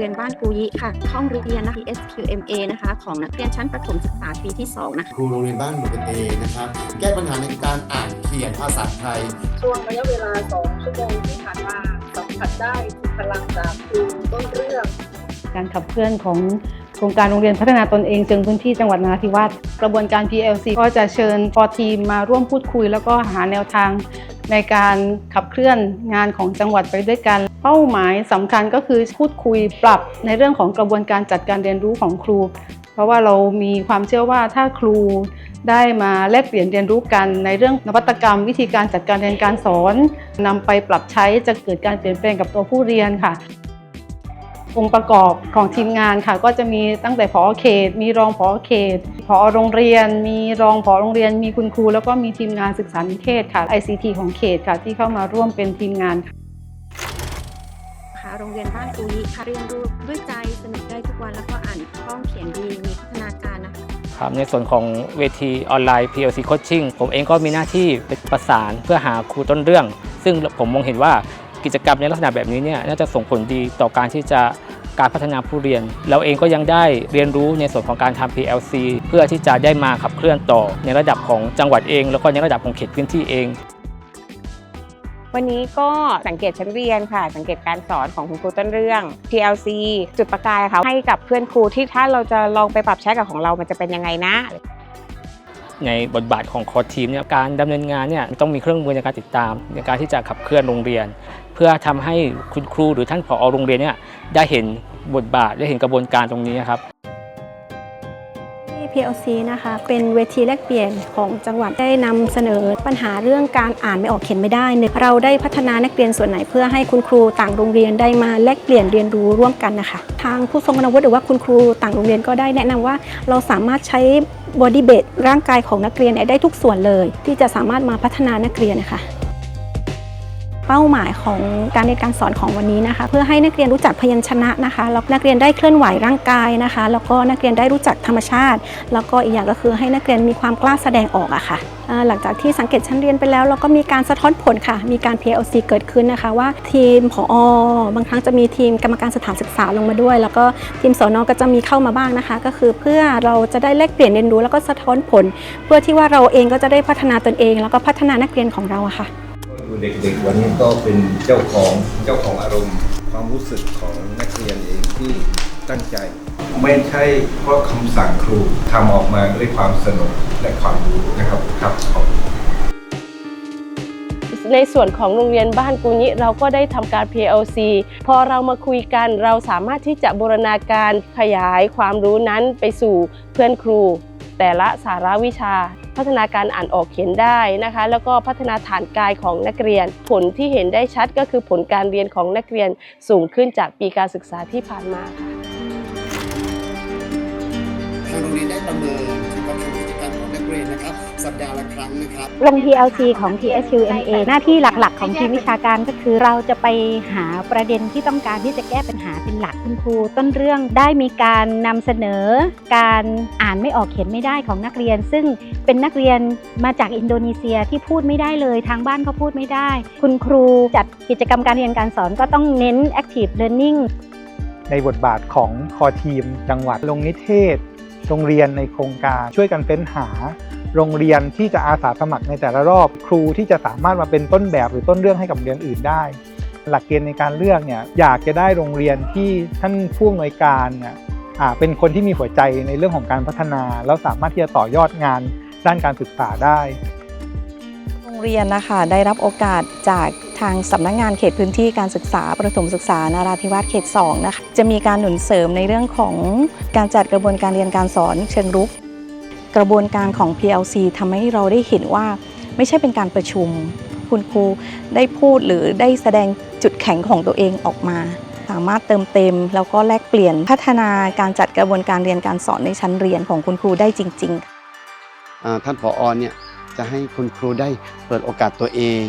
เรียนบ้านกูยิค่ะ ห้องเรียนนะคะ SQMA นะคะ ของนักเรียนชั้นประถมศึกษาปีที่2นะคะครูโรงเรียนบ้านหมู่เป็นเอนะครับ แก้ปัญหาในการอ่านเขียนภาษาไทย ช่วงระยะเวลา 2 ชั่วโมงที่ผ่านมาสัมผัสได้ถึงพลังจากครูต้นเรื่อง การขับเคลื่อนของโครงการโรงเรียนพัฒนาตนเองเชิงพื้นที่จังหวัดนราธิวาสกระบวนการ PLC ก็จะเชิญพอทีมมาร่วมพูดคุย แล้วก็หาแนวทางในการขับเคลื่อนงานของจังหวัดไปด้วยกัน เป้าหมายสำคัญก็คือพูดคุยปรับในเรื่องของกระบวนการจัดการเรียนรู้ของครู เพราะว่าเรามีความเชื่อว่าถ้าครูได้มาแลกเปลี่ยนเรียนรู้กันในเรื่องนวัตกรรม วิธีการจัดการเรียนการสอนนำไปปรับใช้จะเกิดการเปลี่ยนแปลงกับตัวผู้เรียนค่ะ องค์ประกอบของทีมงานค่ะ ก็จะมีตั้งแต่ผอเขต มีรองผอเขตผอโรงเรียน มีรองผอโรงเรียน มีคุณครู แล้วก็มีทีมงานศึกษานิเทศค่ะ ICT ของเขตค่ะ ที่เข้ามาร่วมเป็นทีมงานค่ะ โรงเรียนบ้านกูยิค่ะ เรียนรู้ด้วยใจสนุกได้ทุกวันแล้วก็อ่านคล่องเขียนดีมีพัฒนาการนะคะครับในส่วนของเวทีออนไลน์ PLC Coaching ผมเองก็มีหน้าที่เป็นประสานเพื่อหาครูต้นเรื่อง ซึ่งผมมองเห็นว่ากิจกรรมในลักษณะแบบนี้เนี่ยน่าจะส่งผลดีต่อการที่จะการพัฒนาผู้เรียน เราเองก็ยังได้เรียนรู้ในส่วนของการทำ PLC เพื่อที่จะได้มาขับเคลื่อนต่อในระดับของจังหวัดเอง แล้วก็ในระดับของเขตพื้นที่เอง วันนี้ก็สังเกตชั้นเรียนค่ะ สังเกตการสอนของคุณครูต้นเรื่อง PLC จุดประกายค่ะให้กับเพื่อนครูที่ถ้าเราจะลองไปปรับใช้กับของเรามันจะเป็นยังไงนะในบทบาทของคอร์สทีมเนี่ยการดำเนินงานเนี่ยต้องมีเครื่องมือในการติดตาม ในการที่จะขับเคลื่อนโรงเรียน เพื่อทำให้คุณครูหรือท่านผอโรงเรียนเนี่ยได้เห็นบทบาทได้เห็นกระบวนการตรงนี้ครับ PLC นะคะ เป็นเวทีแลกเปลี่ยนของจังหวัดได้นำเสนอปัญหาเรื่องการอ่านไม่ออกเขียนไม่ได้เนี่ยเราได้พัฒนานักเรียนส่วนไหนเพื่อให้คุณครูต่างโรงเรียนได้มาแลกเปลี่ยนเรียนรู้ร่วมกันนะคะ ทางผู้ทรงคุณวุฒิหรือว่าคุณครูต่างโรงเรียนก็ได้แนะนำว่าเราสามารถใช้บอดี้เบ e ร่างกายของนักเรียนได้ทุกส่วนเลย ที่จะสามารถมาพัฒนานักเรียนนะคะ เป้าหมายของการเรียนการสอนของวันนี้นะคะ เพื่อให้นักเรียนรู้จักพยัญชนะนะคะแล้วนักเรียนได้เคลื่อนไหวร่างกายนะคะ แล้วก็นักเรียนได้รู้จักธรรมชาติ แล้วก็อีกอย่างก็คือให้นักเรียนมีความกล้าแสดงออกอะค่ะอ่าหลังจากที่สังเกตชั้นเรียนไปแล้วเราก็มีการสะท้อนผลค่ะ มีการ PLC เกิดขึ้นนะคะ ว่าทีมผอบางครั้งจะมีทีมกรรมการสถานศึกษาลงมาด้วย แล้วก็ทีมสอนอก็จะมีเข้ามาบ้างนะคะ ก็คือเพื่อเราจะได้แลกเปลี่ยนเรียนรู้แล้วก็สะท้อนผล เพื่อที่ว่าเราเองก็จะได้พัฒนาตนเอง แล้วก็พัฒนานักเรียนของเราอะค่ะ ดูเด็กๆวันนี้ก็เป็นเจ้าของเจ้าของอารมณ์ ความรู้สึกของนักเรียนเองที่ตั้งใจ ไม่ใช่เพราะคำสั่งครูทำออกมาด้วยความสนุกและความรู้นะครับครับขอบคุณในส่วนของโรงเรียนบ้านกุญิเราก็ได้ทำการ PLC พอเรามาคุยกันเราสามารถที่จะบูรณาการขยายความรู้นั้นไปสู่เพื่อนครู แต่ละสาระวิชา พัฒนาการอ่านออกเขียนได้นะคะ แล้วก็พัฒนาฐานกายของนักเรียน ผลที่เห็นได้ชัดก็คือผลการเรียนของนักเรียนสูงขึ้นจากปีการศึกษาที่ผ่านมาค่ะทางโรงเรียนได้ประเมินถึงการทำกิจการของนักเรียนนะครับ สัปดาห์ละครั้งนะครับ ลง PLC ของ TSQMA หน้าที่หลักๆ ของทีมวิชาการก็คือเราจะไปหาประเด็นที่ต้องการที่จะแก้ปัญหาเป็นหลักคุณครู ต้นเรื่องได้มีการนำเสนอการอ่านไม่ออกเขียนไม่ได้ของนักเรียน ซึ่งเป็นนักเรียนมาจากอินโดนีเซียที่พูดไม่ได้เลยทางบ้านก็พูดไม่ได้ คุณครูจัดกิจกรรมการเรียนการสอนก็ต้องเน้น active learning ในบทบาทของคอทีม จังหวัดลงนิเทศ โรงเรียนในโครงการช่วยกันเฟ้นหา โรงเรียนที่จะอาสาสมัครในแต่ละรอบ ครูที่จะสามารถมาเป็นต้นแบบหรือต้นเรื่องให้กับโรงเรียนอื่นได้ หลักเกณฑ์ในการเลือกเนี่ยอยากจะได้โรงเรียนที่ท่านผู้อำนวยการเนี่ยเป็นคนที่มีหัวใจในเรื่องของการพัฒนา แล้วสามารถที่จะต่อยอดงานด้านการศึกษาได้ โรงเรียนนะคะได้รับโอกาสจากทางสำนักงานเขตพื้นที่การศึกษาประถมศึกษานาราธิวาสเขต2นะคะจะมีการหนุนเสริมในเรื่องของการจัดกระบวนการเรียนการสอนเชิงรุก กระบวนการของ PLC ทำให้เราได้เห็นว่าไม่ใช่เป็นการประชุม คุณครูได้พูดหรือได้แสดงจุดแข็งของตัวเองออกมา สามารถเติมเต็ม แล้วก็แลกเปลี่ยนพัฒนาการจัดกระบวนการเรียนการสอนในชั้นเรียนของคุณครูได้จริงๆท่านผอเนี่ยจะให้คุณครูได้เปิดโอกาสตัวเอง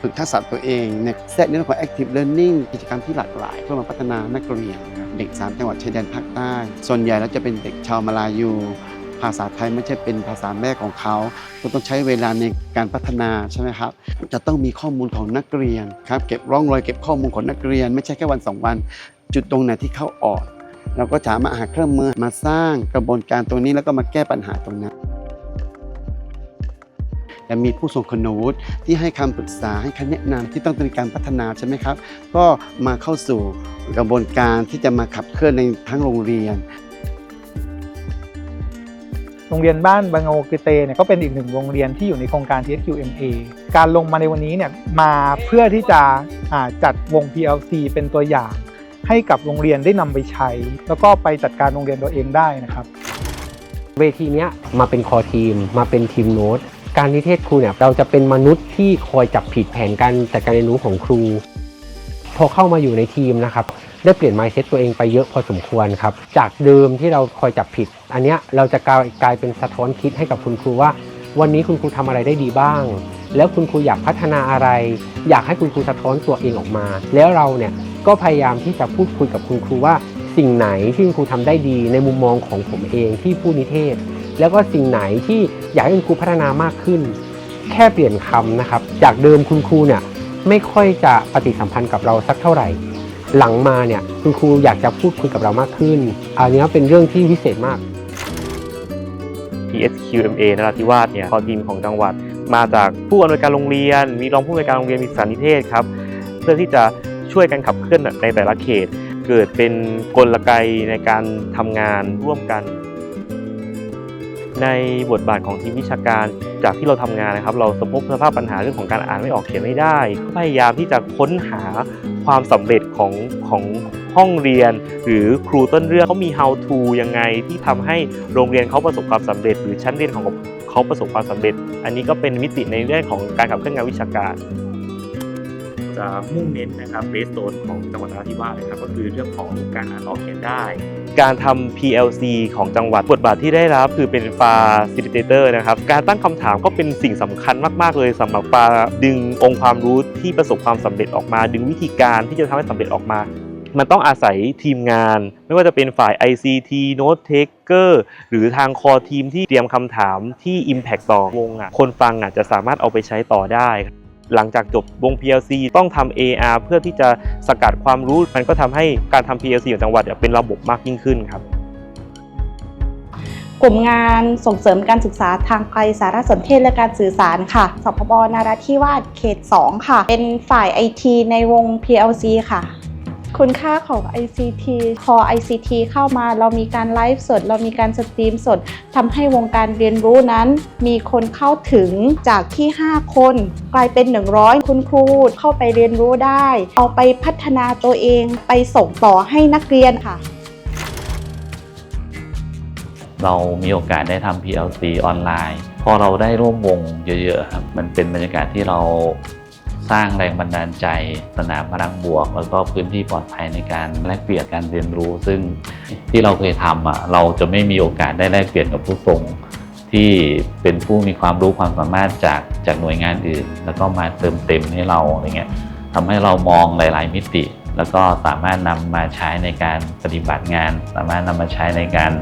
ฝึกทักษะตัวเองในแทรกในเรื่องของ active learning กิจกรรมที่หลากหลาย เพื่อมาพัฒนานักเรียน เด็ก 3 จังหวัดชายแดนภาคใต้ ส่วนใหญ่แล้วจะเป็นเด็กชาวมาลายู ภาษาไทยไม่ใช่เป็นภาษาแม่ของเขาก็ต้องใช้เวลาในการพัฒนาใช่ไหมครับ จะต้องมีข้อมูลของนักเรียนครับเก็บร่องรอยเก็บข้อมูลของนักเรียน ไม่ใช่แค่วันสองวัน จุดตรงไหนที่เขาอ่อนเราก็จะมาหาเครื่องมือมาสร้างกระบวนการตรงนี้แล้วก็มาแก้ปัญหาตรงนั้นและมีผู้ทรงคุณวุฒิที่ให้คำปรึกษาให้คำแนะนำที่ต้องเป็นการพัฒนาใช่ไหมครับ ก็มาเข้าสู่กระบวนการที่จะมาขับเคลื่อนในทั้งโรงเรียน โรงเรียนบ้านบางโงกเตเนี่ยก็เป็นอีกหนึ่งโรงเรียนที่อยู่ในโครงการ TSQMA การลงมาในวันนี้เนี่ยมาเพื่อที่จะจัดวง PLC เป็นตัวอย่าง ให้กับโรงเรียนได้นำไปใช้ แล้วก็ไปจัดการโรงเรียนตัวเองได้นะครับ เวทีนี้มาเป็นคอทีม มาเป็นทีมโน้ตการนิเทศครูเนี่ยเราจะเป็นมนุษย์ที่คอยจับผิดแผนการจัดการเรียนรู้ของครู พอเข้ามาอยู่ในทีมนะครับ ได้เปลี่ยน mindset ตัวเองไปเยอะพอสมควรครับ จากเดิมที่เราคอยจับผิด อันเนี้ยเราจะกลายกลายเป็นสะท้อนคิดให้กับคุณครูว่า วันนี้คุณครูทำอะไรได้ดีบ้าง แล้วคุณครูอยากพัฒนาอะไร อยากให้คุณครูสะท้อนตัวเองออกมา แล้วเราเนี่ยก็พยายามที่จะพูดคุยกับคุณครูว่า สิ่งไหนที่คุณครูทำได้ดี ในมุมมองของผมเองที่ผู้นิเทศ แล้วก็สิ่งไหนที่อยากให้คุณครูพัฒนามากขึ้น แค่เปลี่ยนคำนะครับ จากเดิมคุณครูเนี่ยไม่ค่อยจะปฏิสัมพันธ์กับเราสักเท่าไหร่ หลังมาเนี่ยคุณครูอยากจะพูดคุยกับเรามากขึ้น อันนี้เป็นเรื่องที่พิเศษมาก TSQMA นราธิวาสเนี่ยพอทีมของจังหวัด มาจากผู้อำนวยการโรงเรียน มีรองผู้อำนวยการโรงเรียนมีสารนิเทศครับ เพื่อที่จะช่วยกันขับเคลื่อนในแต่ละเขต เกิดเป็นกลไกในการทำงานร่วมกัน ในบทบาทของทีมวิชาการ จากที่เราทำงานนะครับ เราสมพบสภาพปัญหาเรื่องของการอ่านไม่ออกเขียนไม่ได้พยายามที่จะค้นหาความสำเร็จของของห้องเรียน หรือครูต้นเรื่องเขามี how to ยังไงที่ทำให้โรงเรียนเขาประสบความสำเร็จ หรือชั้นเรียนของเขาประสบความสำเร็จ อันนี้ก็เป็นมิติในเรื่องของการขับเคลื่อนงานวิชาการ จะมุ่งเน้นนะครับเบสโซนของจังหวัดนราธิวาสนะครับก็คือเรื่องของการอ่านออกเขียนได้ การทำ PLC ของจังหวัดบทบาทที่ได้รับคือเป็นฟาซิลิเตเตอร์นะครับ การตั้งคำถามก็เป็นสิ่งสำคัญมาก ๆ เลยสำหรับฟาดึงองค์ความรู้ที่ประสบความสำเร็จออกมา ดึงวิธีการที่จะทำให้สำเร็จออกมามันต้องอาศัยทีมงาน ไม่ว่าจะเป็นฝ่าย ICT Note Taker หรือทางคอทีมที่เตรียมคำถามที่ Impact ต่อวงอะคนฟังอะจะสามารถเอาไปใช้ต่อได้ หลังจากจบวง PLC ต้องทำ AR เพื่อที่จะสกัดความรู้มันก็ทำให้การทำ PLC ของจังหวัดเป็นระบบมากยิ่งขึ้นครับกลุ่มงานส่งเสริมการศึกษาทางไกลสารสนเทศและการสื่อสารค่ะ สพบนาราธิวาสเขต 2 ค่ะ เป็นฝ่ายไอทีในวง PLC ค่ะ คุณค่าของ ICT พอ ICT เข้ามาเรามีการไลฟ์สด เรามีการสตรีมสดทำให้วงการเรียนรู้นั้น มีคนเข้าถึงจากที่ 5 คน กลายเป็น 100 คุณครูเข้าไปเรียนรู้ได้ เอาไปพัฒนาตัวเองไปส่งต่อให้นักเรียนค่ะ เรามีโอกาสได้ทำ PLC ออนไลน์ พอเราได้ร่วมวงเยอะๆครับ มันเป็นบรรยากาศที่เรา สร้างแรงบันดาลใจ สนามพลังบวก แล้วก็พื้นที่ปลอดภัยในการแลกเปลี่ยนการเรียนรู้ ซึ่งที่เราเคยทำอะเราจะไม่มีโอกาสได้แลกเปลี่ยนกับผู้ทรงที่เป็นผู้มีความรู้ความสามารถจากจากหน่วยงานอื่น แล้วก็มาเติมเต็มให้เราอะไรเงี้ยทำให้เรามองหลาย ๆ มิติ แล้วก็สามารถนำมาใช้ในการปฏิบัติงาน สามารถนำมาใช้ในการ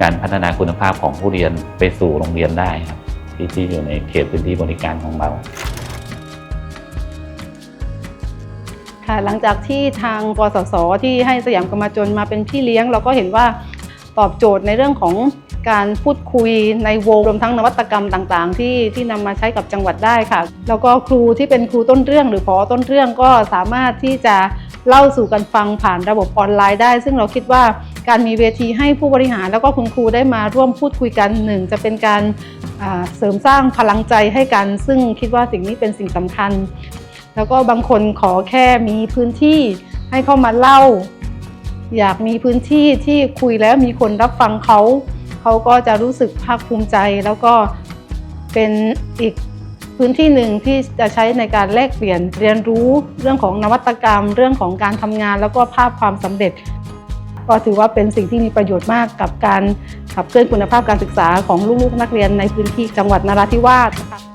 การพัฒนาคุณภาพของผู้เรียนไปสู่โรงเรียนได้ครับที่ที่อยู่ในเขตพื้นที่บริการของเรา ค่ะหลังจากที่ทางปสสที่ให้สยามกรรมจนมาเป็นพี่เลี้ยง เราก็เห็นว่าตอบโจทย์ในเรื่องของการพูดคุยในวงรวมทั้งนวัตกรรมต่างๆ ที่ที่นำมาใช้กับจังหวัดได้ค่ะ แล้วก็ครูที่เป็นครูต้นเรื่อง หรือพอต้นเรื่องก็สามารถที่จะเล่าสู่กันฟังผ่านระบบออนไลน์ได้ ซึ่งเราคิดว่าการมีเวทีให้ผู้บริหาร แล้วก็คุณครูได้มาร่วมพูดคุยกันหนึ่งจะเป็นการเสริมสร้างพลังใจให้กัน ซึ่งคิดว่าสิ่งนี้เป็นสิ่งสำคัญ แล้วก็บางคนขอแค่มีพื้นที่ให้เข้ามาเล่า อยากมีพื้นที่ที่คุยแล้วมีคนรับฟังเขาเขาก็จะรู้สึกภาคภูมิใจ แล้วก็เป็นอีกพื้นที่หนึ่งที่จะใช้ในการแลกเปลี่ยนเรียนรู้เรื่องของนวัตกรรม เรื่องของการทำงาน แล้วก็ภาพความสำเร็จ ก็ถือว่าเป็นสิ่งที่มีประโยชน์มากกับการขับเคลื่อนคุณภาพการศึกษาของลูกๆนักเรียนในพื้นที่จังหวัดนราธิวาสนะคะ